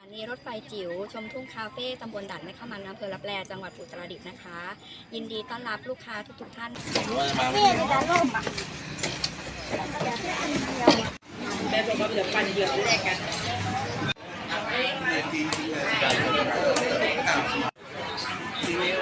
อันนี้รถไฟจิ๋วชมทุ่งคาเฟ่ตำบลด่านแม่ขมันอำเภอรับแลจังหวัดอุตรดิตถ์นะคะ ยินดีต้อนรับลูกค้าทุกๆท่านแม่เก้